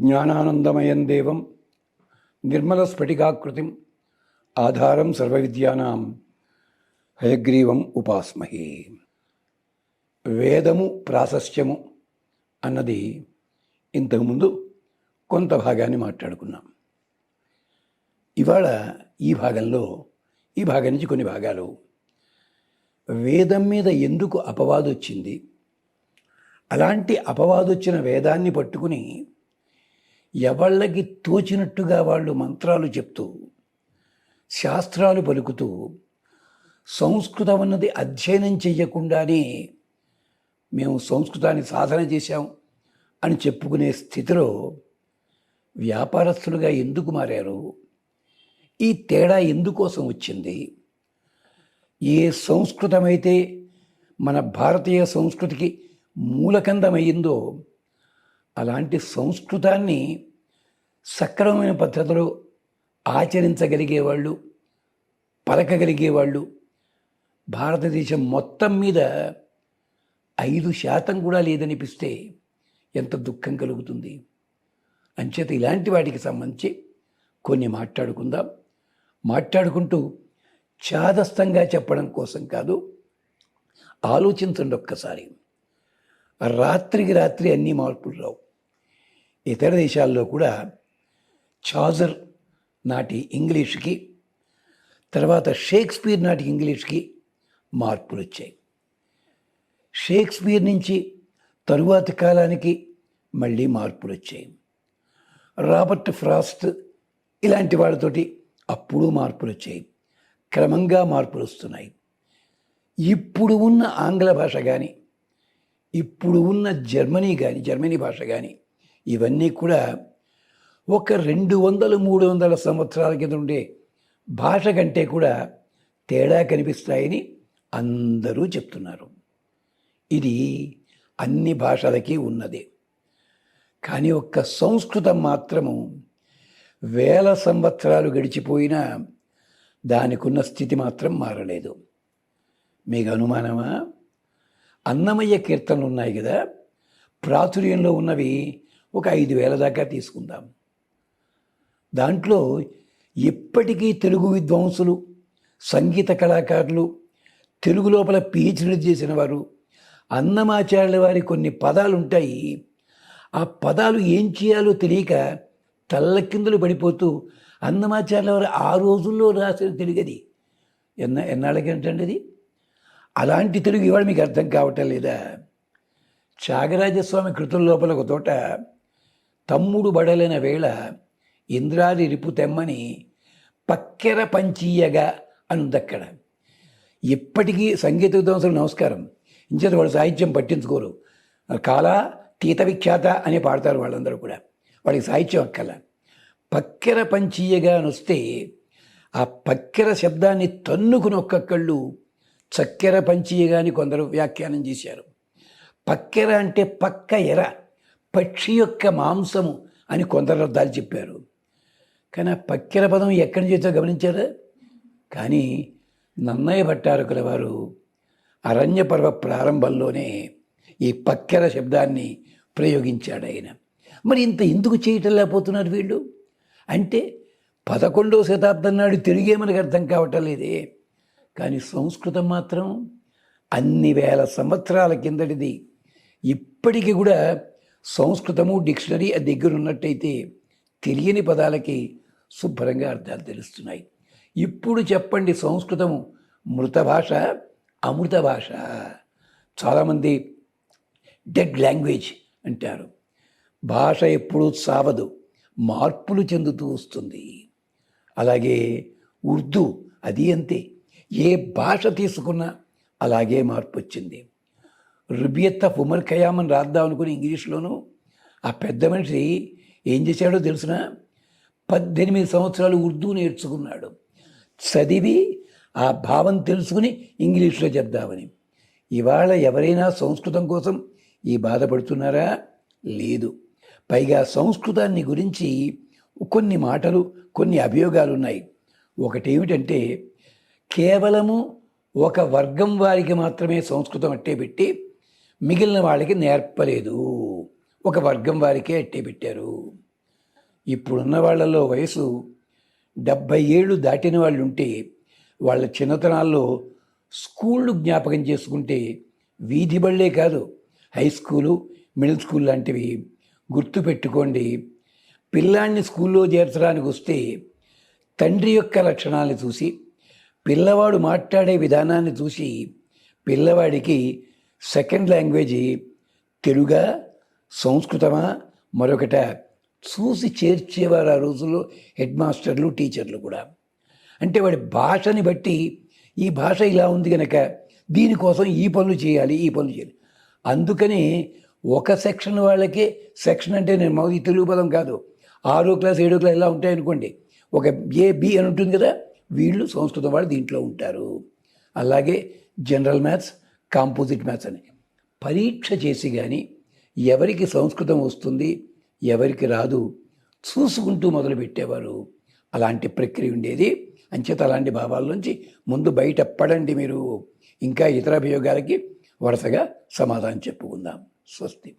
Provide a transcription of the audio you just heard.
జ్ఞానానందమయం దేవం నిర్మలస్ఫటికాకృతిం ఆధారం సర్వవిద్యానాం హయగ్రీవం ఉపాస్మహే. వేదము ప్రాశస్త్యము అన్నది ఇంతకుముందు కొంత భాగాన్ని మాట్లాడుకున్నాం. ఇవాళ ఈ భాగంలో ఈ భాగం నుంచి కొన్ని భాగాలు. వేదం మీద ఎందుకు అపవాదు వచ్చింది అలాంటి అపవాదు వచ్చిన వేదాన్ని పట్టుకుని ఎవళ్ళకి తోచినట్టుగా వాళ్ళు మంత్రాలు చెప్తూ శాస్త్రాలు పలుకుతూ సంస్కృతం అన్నది అధ్యయనం చెయ్యకుండానే మేము సంస్కృతాన్ని సాధన చేశాం అని చెప్పుకునే స్థితిలో వ్యాపారస్తులుగా ఎందుకు మారారు? ఈ తేడా ఎందుకోసం వచ్చింది? ఏ సంస్కృతమైతే మన భారతీయ సంస్కృతికి మూలకందమయ్యిందో అలాంటి సంస్కృతాన్ని సక్రమమైన పద్ధతిలో ఆచరించగలిగేవాళ్ళు పలకగలిగేవాళ్ళు భారతదేశం మొత్తం మీద ఐదు శాతం కూడా లేదనిపిస్తే ఎంత దుఃఖం కలుగుతుంది. అంచేత ఇలాంటి వాటికి సంబంధించి కొన్ని మాట్లాడుకుందాం. మాట్లాడుకుంటూ చాదస్తంగా చెప్పడం కోసం కాదు ఆలోచించండి ఒక్కసారి. రాత్రికి రాత్రి అన్ని మార్పులు రావు. ఇతర దేశాల్లో కూడా చాజర్ నాటి ఇంగ్లీష్కి తర్వాత షేక్స్పియర్ నాటి ఇంగ్లీష్కి మార్పులు వచ్చాయి. షేక్స్పియర్ నుంచి తరువాతి కాలానికి మళ్ళీ మార్పులు వచ్చాయి. రాబర్ట్ ఫ్రాస్ట్ ఇలాంటి వాళ్ళతోటి అప్పుడు మార్పులు వచ్చాయి. క్రమంగా మార్పులు వస్తున్నాయి. ఇప్పుడు ఉన్న ఆంగ్ల భాష కానీ ఇప్పుడు ఉన్న జర్మనీ కానీ జర్మనీ భాష కానీ ఇవన్నీ కూడా ఒక రెండు వందలు మూడు వందల సంవత్సరాల కింద ఉండే భాష కంటే కూడా తేడా కనిపిస్తాయని అందరూ చెప్తున్నారు. ఇది అన్ని భాషలకి ఉన్నది. కానీ ఒక్క సంస్కృతం మాత్రము వేల సంవత్సరాలు గడిచిపోయినా దానికున్న స్థితి మాత్రం మారలేదు. మీకు అనుమానమా? అన్నమయ్య కీర్తనలు ఉన్నాయి కదా ప్రాచుర్యంలో ఉన్నవి ఒక ఐదు వేల దాకా తీసుకుందాం. దాంట్లో ఇప్పటికీ తెలుగు విద్వాంసులు సంగీత కళాకారులు తెలుగు లోపల పిహెచ్డీ చేసిన వారు అన్నమాచార్యుల వారి కొన్ని పదాలు ఉంటాయి ఆ పదాలు ఏం చేయాలో తెలియక తల్లకిందులు పడిపోతూ అన్నమాచార్యుల వారు ఆ రోజుల్లో రాసిన తెలుగది. ఎన్న ఎన్నాళ్ళకి ఏంటండి అది అలాంటి తెలుగు ఇవాళ మీకు అర్థం కావటం లేదా? త్యాగరాజస్వామి కృతుల లోపల ఒక తోట తమ్ముడు బడలైన వేళ ఇంద్రాది రిపు తెమ్మని పక్కెర పంచీయగా అని అక్కడ ఇప్పటికీ సంగీత విద్వాంసులు నమస్కారం. ఇంచేత వాళ్ళు సాహిత్యం పట్టించుకోరు. కాల తీత విఖ్యాత అని పాడతారు వాళ్ళందరూ కూడా. వాళ్ళకి సాహిత్యం అక్కల పక్కెర పంచీయగా అని వస్తే ఆ పక్కెర శబ్దాన్ని తన్నుకుని ఒక్కొక్కళ్ళు చక్కెర పంచీయగా అని కొందరు వ్యాఖ్యానం చేశారు. పక్కెర అంటే పక్క ఎర పక్షి యొక్క మాంసము అని కొందరు అర్థాలు చెప్పారు. కానీ ఆ పక్కెర పదం ఎక్కడి నుంచి గమనించారా? కానీ నన్నయ్య భట్టారకుల వారు అరణ్య పర్వ ప్రారంభంలోనే ఈ పక్కెర శబ్దాన్ని ప్రయోగించాడు ఆయన. మరి ఇంత ఎందుకు చేయటం లేకపోతున్నారు వీళ్ళు? అంటే పదకొండవ శతాబ్దం నాడు తెలుగే మనకు అర్థం కావటం లేదే. కానీ సంస్కృతం మాత్రం అన్ని వేల సంవత్సరాల కిందటిది. ఇప్పటికీ కూడా సంస్కృతము డిక్షనరీ ఆ దగ్గర ఉన్నట్టయితే తెలియని పదాలకి శుభ్రంగా అర్థాలు తెలుస్తున్నాయి. ఇప్పుడు చెప్పండి సంస్కృతము మృత భాష అమృత భాష. చాలామంది డెడ్ లాంగ్వేజ్ అంటారు. భాష ఎప్పుడూ సావదు మార్పులు చెందుతూ వస్తుంది. అలాగే ఉర్దూ అది అంతే. ఏ భాష తీసుకున్నా అలాగే మార్పు వచ్చింది రుబియత్ ఆఫ్ ఉమర్ ఖయామని రాద్దాం అనుకుని ఇంగ్లీష్లోనూ ఆ పెద్ద మనిషి ఏం చేశాడో తెలిసిన? పద్దెనిమిది సంవత్సరాలు ఉర్దూ నేర్చుకున్నాడు. చదివి ఆ భావం తెలుసుకుని ఇంగ్లీష్లో చెప్దామని. ఇవాళ ఎవరైనా సంస్కృతం కోసం ఈ బాధపడుతున్నారా? లేదు. పైగా సంస్కృతాన్ని గురించి కొన్ని మాటలు కొన్ని అభియోగాలు ఉన్నాయి ఒకటి ఏమిటంటే కేవలము ఒక వర్గం వారికి మాత్రమే సంస్కృతం అట్టే పెట్టి మిగిలిన వాళ్ళకి నేర్పలేదు. ఒక వర్గం వారికే అట్టే పెట్టారు. ఇప్పుడున్న వాళ్ళలో వయసు డెబ్భై ఏళ్ళు దాటిన వాళ్ళు ఉంటే వాళ్ళ చిన్నతనాల్లో స్కూళ్ళు జ్ఞాపకం చేసుకుంటే వీధి బళ్ళే కాదు హై స్కూలు మిడిల్ స్కూల్ లాంటివి. గుర్తుపెట్టుకోండి పిల్లాన్ని స్కూల్లో చేర్చడానికి వస్తే తండ్రి యొక్క లక్షణాలను చూసి పిల్లవాడు మాట్లాడే విధానాన్ని చూసి పిల్లవాడికి సెకండ్ లాంగ్వేజ్ తెలుగా సంస్కృతమా మరొకట చూసి చేర్చేవారు ఆ రోజుల్లో హెడ్ మాస్టర్లు టీచర్లు కూడా. అంటే వాడి భాషని బట్టి ఈ భాష ఇలా ఉంది కనుక దీనికోసం ఈ పనులు చేయాలి ఈ పనులు చేయాలి. అందుకని ఒక సెక్షన్ వాళ్ళకే సెక్షన్ అంటే నేను మాది తెలుగు పదం కాదు. ఆరో క్లాస్ ఏడో క్లాస్ ఇలా ఉంటాయనుకోండి. ఒక ఏ బి అని ఉంటుంది కదా వీళ్ళు సంస్కృతం వాళ్ళు దీంట్లో ఉంటారు. అలాగే జనరల్ మ్యాథ్స్ కాంపోజిట్ మ్యాథ్స్ అని. పరీక్ష చేసి కానీ ఎవరికి సంస్కృతం వస్తుంది ఎవరికి రాదు చూసుకుంటూ మొదలు పెట్టేవారు. అలాంటి ప్రక్రియ ఉండేది. అంచేత అలాంటి భావాల నుంచి ముందు బయట పడండి మీరు. ఇంకా ఇతర అభియోగాలకి వరుసగా సమాధానం చెప్పుకుందాం. స్వస్తి.